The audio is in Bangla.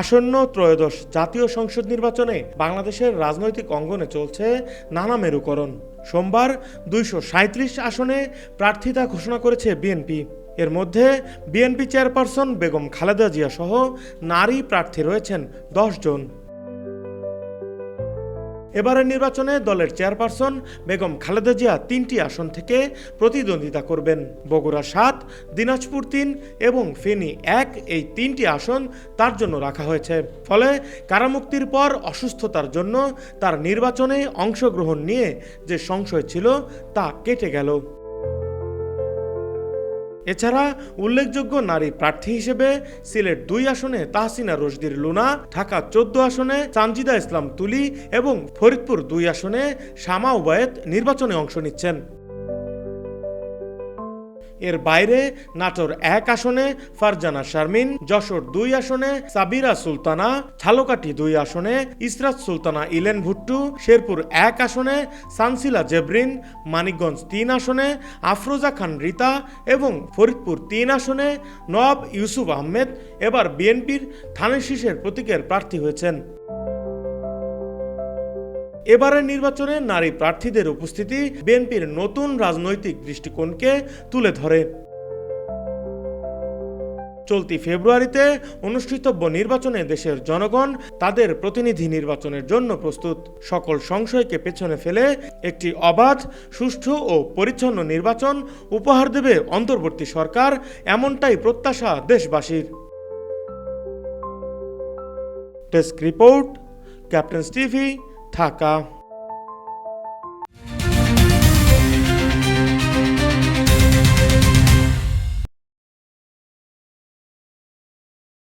আসন্ন ত্রয়োদশ জাতীয় সংসদ নির্বাচনে বাংলাদেশের রাজনৈতিক অঙ্গনে চলছে নানা মেরুকরণ। সোমবার দুইশো আসনে প্রার্থিতা ঘোষণা করেছে বিএনপি। এর মধ্যে বিএনপি চেয়ারপারসন বেগম খালেদা জিয়া সহ নারী প্রার্থী রয়েছেন দশ জন। এবারের নির্বাচনে দলের চেয়ারপারসন বেগম খালেদা জিয়া তিনটি আসন থেকে প্রতিদ্বন্দ্বিতা করবেন। বগুড়া সাত, দিনাজপুর তিন এবং ফেনী এক এই তিনটি আসন তার জন্য রাখা হয়েছে। ফলে কারামুক্তির পর অসুস্থতার জন্য তার নির্বাচনে অংশগ্রহণ নিয়ে যে সংশয় ছিল তা কেটে গেল। এছাড়া উল্লেখযোগ্য নারী প্রার্থী হিসেবে সিলেট দুই আসনে তাহসিনা রশদির লুনা, ঢাকা চোদ্দ আসনে চানজিদা ইসলাম তুলি এবং ফরিদপুর দুই আসনে শামা উবায়েত নির্বাচনে অংশ নিচ্ছেন। এর বাইরে নাটোর এক আসনে, ফারজানা শারমিন, যশোর দুই আসনে, সাবিরা সুলতানা, ঝালকাঠি দুই আসনে, ইসরাত সুলতানা ইলেন ভুট্টু, শেরপুর এক আসনে, সানসিলা জেবরিন, মানিকগঞ্জ তিন আসনে, আফরোজা খান রিতা এবং ফরিদপুর তিন আসনে, নওয়াব ইউসুফ আহমেদ। এবার বিএনপির শীষের প্রতীকের প্রার্থী হয়েছেন। এবারের নির্বাচনে নারী প্রার্থীদের উপস্থিতি বিএনপির নতুন রাজনৈতিক দৃষ্টিকোণকে তুলে ধরে। চলতি ফেব্রুয়ারিতে অনুষ্ঠিতব্য নির্বাচনে দেশের জনগণ তাদের প্রতিনিধি নির্বাচনের জন্য প্রস্তুত। সকল সংশয়কে পেছনে ফেলে একটি অবাধ, সুষ্ঠু ও পরিচ্ছন্ন নির্বাচন উপহার দেবে অন্তর্বর্তী সরকার, এমনটাই প্রত্যাশা দেশবাসীর। Desk report, captain's TV ท่าก้า